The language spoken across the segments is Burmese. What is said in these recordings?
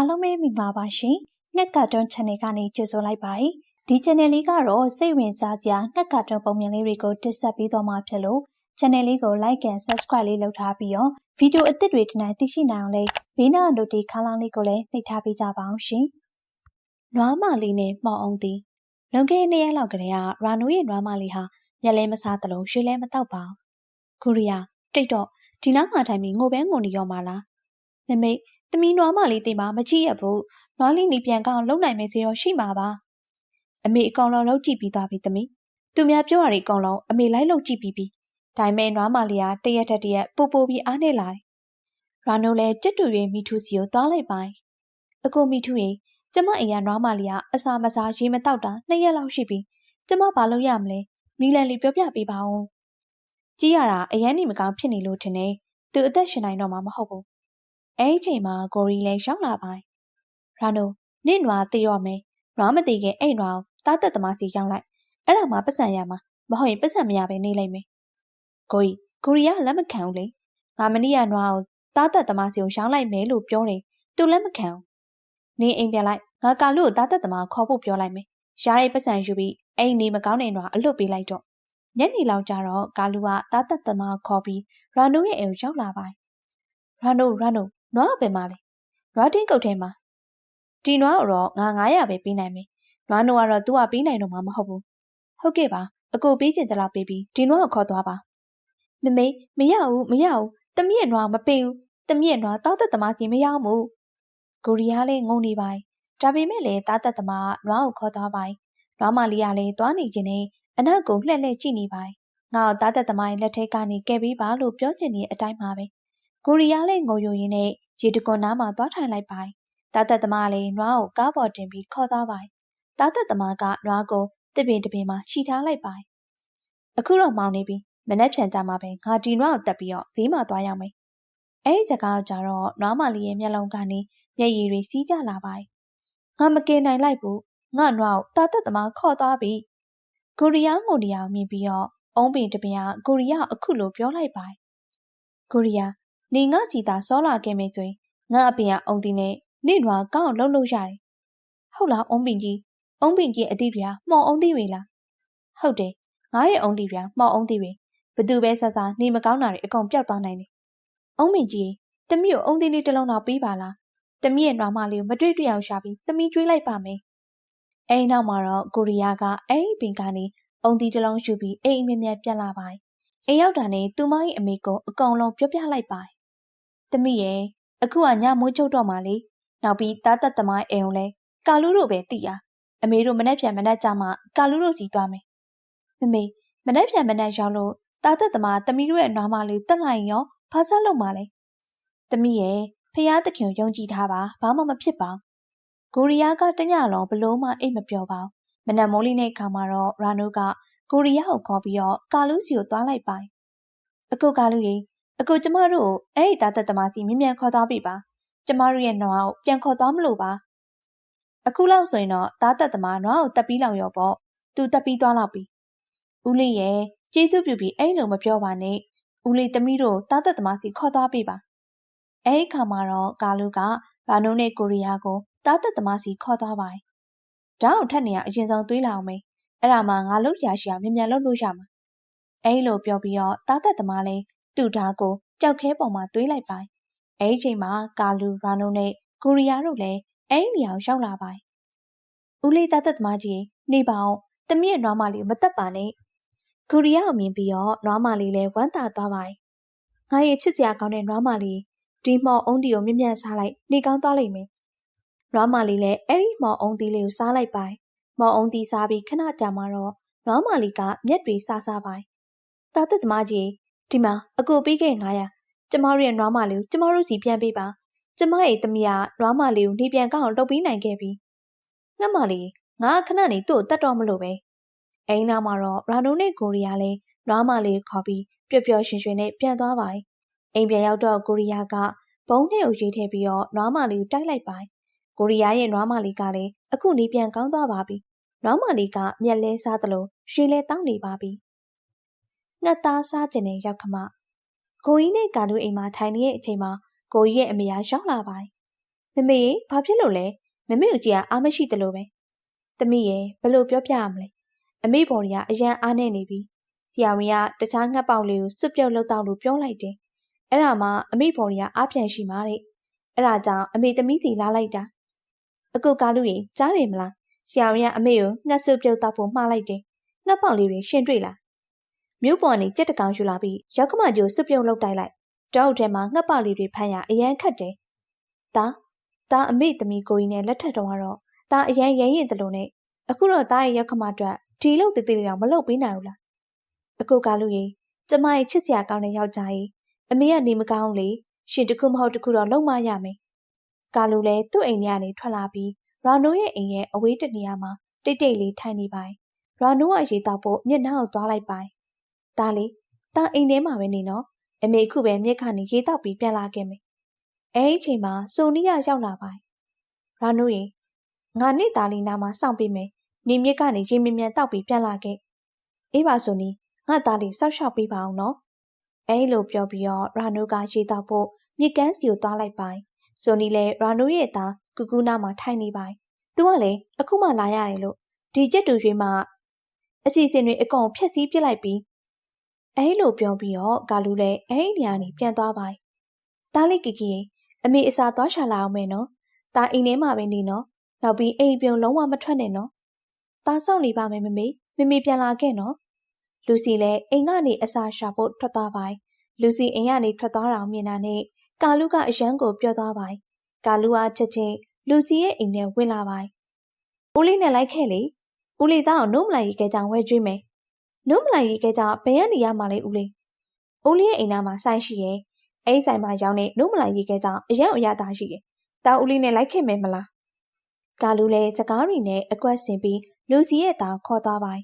အားလုံးပဲမိပါပါရှင်။ငှက်ကာတွန်း channel ကနေကြိုဆိုလိုက်ပါတယ်။ဒီ channel လေးကတော့စိတ်ဝင်စားစရာငှက်ကာတွန်းပုံမြင်လေးတွေကိုတင်ဆက်ပေးသွားမှာဖြစ်လို့ channel လေးကို like and subscribe လေးလုပ်ထားပြီးတော့ဗီဒီယိုအသစ်တွေဒီနေ့သိရှိနိုင်အောင်လေးဘေးနား notification ခန်းလေးကိုလည်းနှိပ်ထားပေးကြပါအောင်ရှင်။နွားမလေးနဲ့မှောင်အောင်သည်လွန်ခဲ့တဲ့ရက်လောက်ကတည်းကရာနိုရဲ့နွားမလေးဟာမျက်လဲမစားသလိုရွှေလဲမတောက်ပါဘူး။ကိုရီးယားတိတ်တော့ဒီနောက်မှထိုင်ပြီးငိုပဲငိုနေရောမှာလား။မမေ။ သမီးနွားမလေးတင်ပါမကြည့်ရဘူး။နွားလေးနေပြန်ကောင်းလုံနိုင်မယ်စေတော့ရှိမှာပါ။အမေအကောင်လုံးလှုပ်ကြည့်ပြီးသားပြီသမီး။သူများပြောရတဲ့အကောင်လုံးအမေလိုက်လှုပ်ကြည့်ပြီးပြီ။ဒါပေမဲ့နွားမလေးကတရက်တက်တရက်ပို့ပို့ပြီးအားနေလာတယ်။ရာနိုလည်းကြက်တူရွေးမိထူစီကိုသွားလိုက်ပါ။အကိုမိထူရေကျမအိမ်ကနွားမလေးကအစာမစားရေမတောက်တာနှစ်ရက်လောက်ရှိပြီ။ကျမဘာလုပ်ရမလဲ။မီလန်လေးပြောပြပေးပါဦး။ကြီးရတာအရန်နေမကောင်းဖြစ်နေလို့ထင်တယ်။သူအသက်ရှင်နိုင်တော့မှာမဟုတ်ဘူး အဲ့ဒီချိန်မှာကိုရီလည်းရောက်လာပါရာနိုနင့်နွားသိရောမယ်နွားမသိခင်အဲ့နွားကိုတားတက်သမားစီရောက်လိုက်အဲ့ဒါမှပတ်စံရမှာမဟုတ်ရင်ပတ်စံမရပဲနေလိုက်မယ်ကိုရီကိုရီကလက်မခံဘူးလေငါမနီးရနွားကိုတားတက်သမားစီကိုရောက်လိုက်မယ်လို့ပြောတယ်သူလက်မခံဘူးနေအိမ်ပြန်လိုက်ငါကာလူကိုတားတက်သမားခေါ်ဖို့ပြောလိုက်မယ်ရှားတဲ့ပတ်စံယူပြီးအဲ့နေမကောင်းတဲ့နွားအလွတ်ပေးလိုက်တော့ညနေလောက်ကျတော့ကာလူကတားတက်သမားခေါ်ပြီးရာနိုရဲ့အိမ်ကိုရောက်လာပါရာနိုရာနို နွားအပင်မလေးနွားတင်းကုတ်ထဲမှာဒီနွားတော့ငါ900ပဲပေးနိုင်မယ်နွားနိုးကတော့ तू ကပေးနိုင်တော့မှာမဟုတ်ဘူးဟုတ်ကဲ့ပါအကိုပေးချင်သလားပေးပြီးဒီနွားကိုခေါ်သွားပါမမေမရဘူးမရဘူးတမီးရဲ့နွားမပေးဘူးတမီးရဲ့နွားတောက်သက်သမားစီမရဘူးကိုရီးယားလည်းငုံနေပါဒါပေမဲ့လည်းတားသက်သမားနွားကိုခေါ်သွားပါနွားမလေးကလည်းသွားနေခြင်းနဲ့အနောက်ကိုလှည့်လှည့်ကြည့်နေပါငါ့ကိုတားသက်သမားရဲ့လက်ထဲကနေကယ်ပေးပါလို့ပြောချင်နေတဲ့အတိုင်းပါပဲ ကိုရီးယားလည်းငိုယိုရင်းနဲ့ရေတကွန်နားမှာသွားထိုင်လိုက်ပါ။တာသက်သမားလည်းနွားကိုကားပေါ်တင်ပြီးခေါ်သွားပါ။တာသက်သမားကနွားကိုတစ်ပင်တစ်ပင်မှာခြိထားလိုက်ပါ။အခုတော့မောင်းနေပြီ။မနှက်ဖြန်ကြမှာပဲငါဒီနွားကိုတက်ပြီးတော့ဈေးမှာသွားရောက်မယ်။အဲဒီစကားကြတော့နွားမလေးရဲ့မျက်လုံးကနေမျက်ရည်တွေစီးကြလာပါ။ငါမကင်နိုင်လိုက်ဘူး။ငါနွားကိုတာသက်သမားခေါ်သွားပြီ။ကိုရီးယားငိုနေအောင်မြင်ပြီးတော့အုံးပင်တပင်ကကိုရီးယားအခုလိုပြောလိုက်ပါကိုရီးယား နေငါစီသာစောလာခဲ့မယ်ဆိုရင်ငါအပင်ကအုံတီနဲ့နေနွားကောင်းလှုပ်လှုပ်ရတယ်။ဟုတ်လားအုံးပင်ကြီးအုံးပင်ကြီးအသီးပြာမှော်အုံးသီးတွေလား။ဟုတ်တယ်ငါရဲ့အုံးသီးပြာမှော်အုံးသီးတွေဘသူပဲဆဆနေမကောင်းတာတွေအကုန်ပျောက်သွားနိုင်တယ်။အုံးပင်ကြီးတမီးကိုအုံးသီးလေးတစ်လုံးတော့ပေးပါလား။တမီးရဲ့နွားမလေးကိုမတွေ့တွေ့အောင်ရှာပြီးတမီးကျွေးလိုက်ပါမယ်။အဲဒီနောက်မှာတော့ကိုရီးယားကအဲ့ဒီပင်ကနေအုံသီးတစ်လုံးယူပြီးအိမ်အမြဲမြဲပြန်လာပါအိမ်ရောက်တာနဲ့သူမ၏အမေကိုအကောင်လုံးပြောပြလိုက်ပါ။ သမီးရဲ့အခုကညမိုးချုပ်တော့မှလေနောက်ပြီးတားတက်သမားအိမ်ုံလဲကာလူးတို့ပဲတည်ရအမေတို့မနှက်ပြန်မနှက်ကြမှာကာလူးတို့စီသွားမယ်မမေမနှက်ပြန်မနှက်ရောက်လို့တားတက်သမားတမီးတို့ရဲ့နွားမလေးတက်လိုက်ရောဘာဆက်လုပ်မှာလဲတမီးရဲ့ဖျားသခင်ယုံကြည်ထားပါဘာမှမဖြစ်ပါကိုရီးယားကတညလုံးဘလို့မှအိတ်မပြောပါမနက်မိုးလေးနဲ့ခါမှာတော့ရာနိုကကိုရီးယားကိုခေါ်ပြီးတော့ကာလူးစီကိုသွားလိုက်ပါအကိုကာလူးကြီး အကိုကျမတို့ကိုအဲ့ဒီသားသက်သမားစီမြ мян ခေါ်သွားပြီပါကျမတို့ရဲ့နွားကိုပြန်ခေါ်သွားမလို့ပါအခုလောက်ဆိုရင်တော့သားသက်သမားနွားကိုတက်ပြီးလောက်ရောပေါ့သူတက်ပြီးသွားလောက်ပြီဦးလေးရဲ့ကျေးဇူးပြုပြီးအဲ့လိုမပြောပါနဲ့ဦးလေးသမီးတို့သားသက်သမားစီခေါ်သွားပြီပါအဲ့ဒီခါမှာတော့ကာလူကဘာနုံနဲ့ကိုရီးယားကိုသားသက်သမားစီခေါ်သွားပါတယ်ဓာတ်အောင်ထက်နေရအရင်ဆုံးသွေးလာအောင်မေးအဲ့ဒါမှငါလှုပ်ရှားရှာမြ мян လှုပ်လို့ရမှာအဲ့လိုပြောပြီးတော့သားသက်သမားလည်း သူ့ဓာတ်ကိုကြောက်ခဲပေါ်မှာသွေးလိုက်ပိုင်အဲဒီချိန်မှာကာလူရာနိုနဲ့ကိုရီးယားတို့လည်းအဲဒီနေရာကိုရောက်လာပိုင်ဦးလေးသားသက်သမားကြီးနေပါအောင်တမည့်နွားမလေးမတက်ပါနဲ့ကိုရီးယားကိုမြင်ပြီးတော့နွားမလေးလည်းဝမ်းသာသွားပိုင်ငါရဲ့ချစ်စရာကောင်းတဲ့နွားမလေးဒီမော်အုံးတီကိုမြင့်မြတ်စားလိုက်နေကောင်းသွားလိမ့်မယ်နွားမလေးလည်းအဲ့ဒီမော်အုံးတီလေးကိုစားလိုက်ပိုင်မော်အုံးတီစားပြီးခဏကြာမှတော့နွားမလေးကမျက်တွေစားစားပိုင်တာသက်သမားကြီး ဒီမှာအကိုပေးခဲ့900ကျမတို့ရဲ့နွားမလေးကိုကျမတို့စီပြန်ပေးပါကျမရဲ့သမီးကနွားမလေးကိုနေပြန်ကောင်းအောင်လုပ်ပေးနိုင်ခဲ့ပြီငှက်မလေးငါခဏနေသူ့ကိုတတ်တော့မလို့ပဲအိမ်နာမှာတော့ရာနိုနဲ့ကိုရီးယားလည်းနွားမလေးခေါ်ပြီးပျော်ပျော်ရွှင်ရွှင်နဲ့ပြန်သွားပါအိမ်ပြန်ရောက်တော့ကိုရီးယားကဘုံနဲ့ကိုရေးထည့်ပြီးတော့နွားမလေးကိုတိုက်လိုက်ပါကိုရီးယားရဲ့နွားမလေးကလည်းအခုနေပြန်ကောင်းသွားပါပြီနွားမလေးကမျက်လဲစားသလိုရွှေလဲတောင်းနေပါပြီ ငှက်သားစားကျင်တဲ့ရောက်ခမကိုကြီးနဲ့ကာလူအိမ်မှာထိုင်နေတဲ့အချိန်မှာကိုကြီးရဲ့အမေကရောက်လာပါတယ်မမေရေဘာဖြစ်လို့လဲမမေကိုကြည့်ရအားမရှိသလိုပဲသမီးရေဘယ်လိုပြောပြရမလဲအမေဘော်ရီကအရန်အားနေနေပြီဆရာဝန်ကတခြားငှက်ပေါက်လေးကိုစွတ်ပြုတ်လောက်တော့လို့ပြောလိုက်တယ်အဲ့ဒါမှအမေဘော်ရီကအားပြန်ရှိမှာတဲ့အဲ့ဒါကြောင့်အမေသမီးစီလာလိုက်တာအကုကားလူရေကြားတယ်မလားဆရာဝန်ကအမေကိုငှက်စွတ်ပြုတ်တော့ဖို့မှားလိုက်တယ်ငှက်ပေါက်လေးတွေရှင်းတွေ့လား မြို့ပေါ်နေကြက်တကောင်ယူလာပြီးရောက်ခမကျိုစွတ်ပြုတ်လောက်တိုက်လိုက်တောက်ထဲမှာငှက်ပေါက်လေးတွေဖမ်းရအရန်ခတ်တယ်ဒါဒါအမေသမီးကိုကြီးနဲ့လက်ထက်တော့ကတော့ဒါအရန်ရရင်တယ်လို့နဲ့အခုတော့ဒါရဲ့ရောက်ခမအတွက်ဒီလောက်တည်တည်တော့မလုပ်ပေးနိုင်ဘူးလားအကုကားလူရေကျမရဲ့ချစ်စရာကောင်းတဲ့ယောက်ျားကြီးအမေကနေမကောင်းလေရှင်တခုမဟုတ်တခုတော့လုံမရမယ်ကာလူလည်းသူ့အိမ်ထဲကနေထွက်လာပြီးရာနိုရဲ့အိမ်ရဲ့အဝေးတနေရာမှာတိတ်တိတ်လေးထိုင်နေပိုင်ရာနိုကရေတောက်ဖို့မျက်နှာကိုသွားလိုက်ပိုင် ဒါလေတာအိမ်ထဲမှာပဲနေနော်အမေခုပဲမြက်ခါနေရေတောက်ပြီးပြန်လာခဲ့မယ်အဲ့ဒီချိန်မှာဆိုနီယာရောက်လာပိုင်ရာနိုရေငါနဲ့သားလေးနာမှာစောင့်ပေးမယ်နေမြက်ကနေရေမြမြန်တောက်ပြီးပြန်လာခဲ့အေးပါဆိုနီငါသားလေးစောက်ရှောက်ပေးပါအောင်နော်အဲလိုပြောပြီးတော့ရာနိုကရေတောက်ဖို့မြစ်ကမ်းစီကိုသွားလိုက်ပိုင်ဆိုနီလည်းရာနိုရဲ့သားကူကူနာမှာထိုင်နေပိုင်သူကလည်းအခုမှလာရတယ်လို့ဒီကျက်တူရွှေမှာအစီအစဉ်တွေအကုန်ဖျက်ဆီးပစ်လိုက်ပြီး အဲလိုပြောပြီးတော့ဂါလူလည်းအဲ့ဒီနေရာနေပြန်သွားပိုင်တားလေးကီကီအမေအစာသွားရှာလာအောင်မယ်နော်တာအိမ်ထဲမှာပဲနေနော်နောက်ပြီးအိမ်ပြုံလုံးဝမထွက်နဲ့နော်တာစောင့်နေပါမယ်မမေမမေပြန်လာခဲ့နော်လူစီလည်းအိမ်ကနေအစာရှာဖို့ထွက်သွားပိုင်လူစီအိမ်ကနေထွက်သွားတာမြင်တာနဲ့ကာလူကအရန်ကိုပြောသွားပိုင်ကာလူကချက်ချင်းလူစီရဲ့အိမ်ထဲဝင်လာပိုင်ဦးလေးနဲ့လိုက်ခဲ့လေဦးလေးသားကိုနှုတ်မလိုက်ရေးကကြောင်ဝဲကျွေးမယ် နှုတ်မလိုက်ရေးကကြောင်ဘယ်ကနေရမှာလဲဦးလေးဦးလေးရဲ့အိမ်သားမှာဆိုင်ရှိရဲ့အဲ့ဆိုင်မှာရောင်းတဲ့နှုတ်မလိုက်ရေးကကြောင်အရန်အရသာရှိရဲ့တာဦးလေးနဲ့လိုက်ခဲ့မယ်မလားကာလူလည်းစကားတွေနဲ့အကွက်ဆင်ပြီးလူစီရဲ့သားခေါ်သွားပိုင်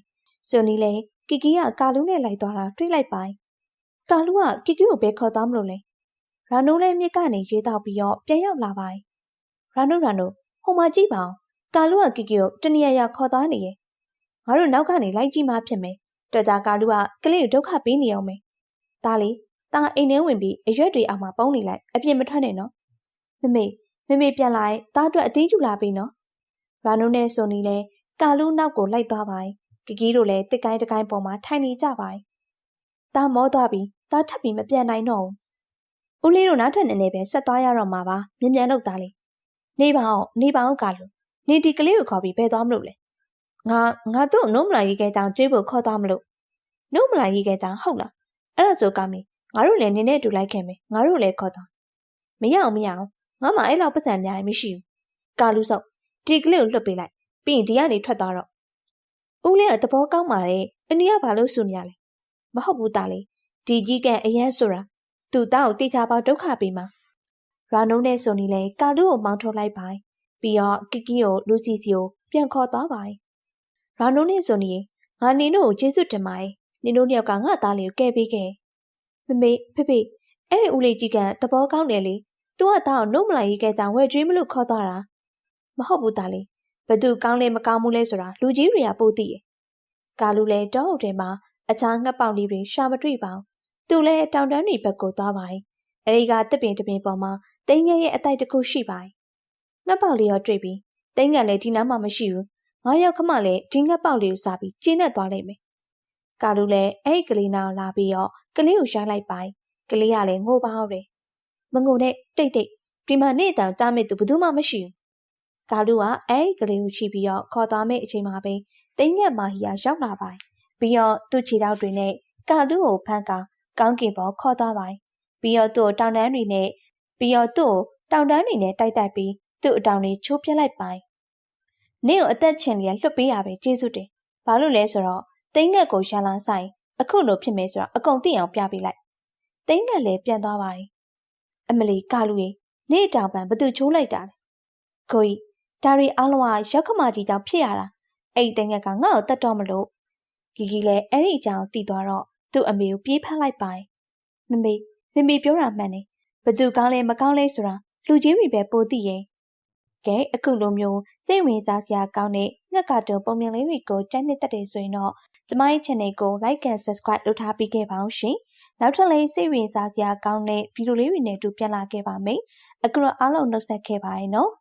ဆိုနီလည်းကီကီကကာလူနဲ့လိုက်သွားတာတွေးလိုက်ပိုင်ကာလူကကီကီကိုဘယ်ခေါ်သွားမလို့လဲရာနိုလည်းမြစ်ကနေရေးတော့ပြီးတော့ပြန်ရောက်လာပိုင်ရာနိုရာနိုဟိုမှာကြည့်ပါအောင်ကာလူကကီကီကိုတနေရာရာခေါ်သွားနေရဲ့ငါတို့နောက်ကနေလိုက်ကြည့်မှဖြစ်မယ် တော်တာကာလူကကလေးကိုဒုက္ခပေးနေအောင်မယ်ဒါလေတာအိမ်ထဲဝင်ပြီးအရွက်တွေအောက်မှာပုံနေလိုက်အပြစ်မထွက်နဲ့နော်မမေမမေပြန်လာရင်တားအတွက်အသေးကျူလာပြီနော်ရာနိုနဲ့ဆိုနီလည်းကာလူနောက်ကိုလိုက်သွားပိုင်ကီကီတို့လည်းတစ်ကိုင်းတစ်ကိုင်းပေါ်မှာထိုင်နေကြပိုင်တာမောသွားပြီးတာထပ်ပြီးမပြန်နိုင်တော့ဘူးဦးလေးတို့နောက်ထပ်နည်းနည်းပဲဆက်သွားရတော့မှာပါမြ мян လုပ်သားလေးနေပါအောင်နေပါအောင်ကာလူနေဒီကလေးကိုခေါ်ပြီးဘယ်သွားမလို့လဲ ငါငါတို့နှုတ်မလာရေးကဲတောင်ကျွေးဖို့ခေါ်သွားမလို့နှုတ်မလာရေးကဲတောင်ဟုတ်လားအဲ့ဒါဆိုကောင်းပြီငါတို့လည်းနင်းနဲ့တူလိုက်ခဲ့မယ်ငါတို့လည်းခေါ်သွားမရအောင်မရအောင်ငါမှအဲ့လောက်ပတ်စံများရင်မရှိဘူးကာလူဆော့ဒီကလေးကိုလွတ်ပေးလိုက်ပြီးရင်ဒီကနေထွက်သွားတော့ဦးလေးကသဘောကောင်းပါတယ်အနီးကဘာလို့ဆူနေရလဲမဟုတ်ဘူးသားလေးဒီကြီးကအရန်ဆိုတာသူ့သားကိုတေချာပေါဒုက္ခပေးမှာရာနုံးနဲ့ဆိုနီလည်းကာလူကိုမောင်းထုတ်လိုက်ပါပြီးတော့ကီကီကိုလူစီစီကိုပြန်ခေါ်သွားပါ ရာနုံးနဲ့ဆိုနီငါနေတို့ကိုကျေးဇူးတင်ပါတယ်နင်တို့နှစ်ယောက်ကငါသားလေးကိုကယ်ပေးခဲ့မမေဖေဖေအဲ့ဦးလေးကြီးကသဘောကောင်းတယ်လေသူကသားကိုနှုတ်မလိုက်ရေးကကြောင်ဝဲကျွေးမလို့ခေါ်သွားတာမဟုတ်ဘူးသားလေးဘသူကောင်းလဲမကောင်းဘူးလဲဆိုတာလူကြီးတွေကပို့သိတယ်ကာလူလည်းတောအုပ်ထဲမှာအခြားငှက်ပေါင်လေးတွေရှာမတွေ့ပါဘူးသူလည်းတောင်တန်းတွေဘက်ကိုသွားပါတယ်အဲဒီကတစ်ပင်တစ်ပင်ပေါ်မှာတိန်းငယ်ရဲ့အတိုက်တစ်ခုရှိပါတယ်ငှက်ပေါင်လေးရောတွေ့ပြီးတိန်းငယ်လည်းဒီနားမှာမရှိဘူး ငါရောက်ခမလည်းဒီငှက်ပေါင်လေးကိုစားပြီးကျင်းနဲ့သွားလိုက်မယ်ကာလူလည်းအဲ့ဒီကလေးနာကိုလာပြီးတော့ကလေးကိုရိုက်လိုက်ပိုင်ကလေးကလည်းငိုပါအောင်တယ်မငိုနဲ့တိတ်တိတ်ဒီမှာနေတောင်တားမဲ့သူဘယ်သူမှမရှိဘူးကာလူကအဲ့ဒီကလေးကိုချီပြီးတော့ခေါ်သွားမဲ့အချိန်မှာပဲတိမ်ညက်မာဟီယာရောက်လာပိုင်ပြီးတော့သူ့ခြေထောက်တွေနဲ့ကာလူကိုဖမ်းကာကောင်းကင်ပေါ်ခေါ်သွားပိုင်ပြီးတော့သူ့တောင်တန်းတွေနဲ့ပြီးတော့သူ့တောင်တန်းတွေနဲ့တိုက်တိုက်ပြီးသူ့အတောင်တွေချိုးပြလိုက်ပိုင် နင့်ကိုအသက်ချင်လျက်လွတ်ပေးရပဲကျေးဇူးတင်ဘာလို့လဲဆိုတော့တိမ်ငက်ကိုရန်လာဆိုင်အခုလိုဖြစ်မယ်ဆိုတော့အကုန်သိအောင်ပြပေးလိုက်တိမ်ငက်လည်းပြန်သွားပါရင်အမလီကာလူရေနေ့တောင်ပန်ဘသူချိုးလိုက်တာလဲကိုကြီးဒါရီအားလုံးကရောက်ခမကြီးကြောင့်ဖြစ်ရတာအဲ့ဒီတိမ်ငက်ကငါ့ကိုတတ်တော့မလို့ဂီဂီလည်းအဲ့ဒီအကြောင်းသိသွားတော့သူ့အမေကိုပြေးဖမ်းလိုက်ပိုင်မမေမမေပြောတာမှန်တယ်ဘသူကောင်းလဲမကောင်းလဲဆိုတာလူကြီးတွေပဲပိုသိရဲ့ ကဲအခုလိုမျိုးစိတ်ဝင်စားစရာကောင်းတဲ့ငှက်ကာတွန်ပုံမြင်လေးတွေကိုကြိုက်နှစ်သက်တယ်ဆိုရင်တော့ကျမရဲ့ channel ကို like and subscribe လုပ်ထားပေးခဲ့ပါအောင်ရှင်နောက်ထပ်လေးစိတ်ဝင်စားစရာကောင်းတဲ့ဗီဒီယိုလေးတွေနဲ့အတူပြန်လာခဲ့ပါမယ်အခုတော့အားလုံးနှုတ်ဆက်ခဲ့ပါရဲ့နော်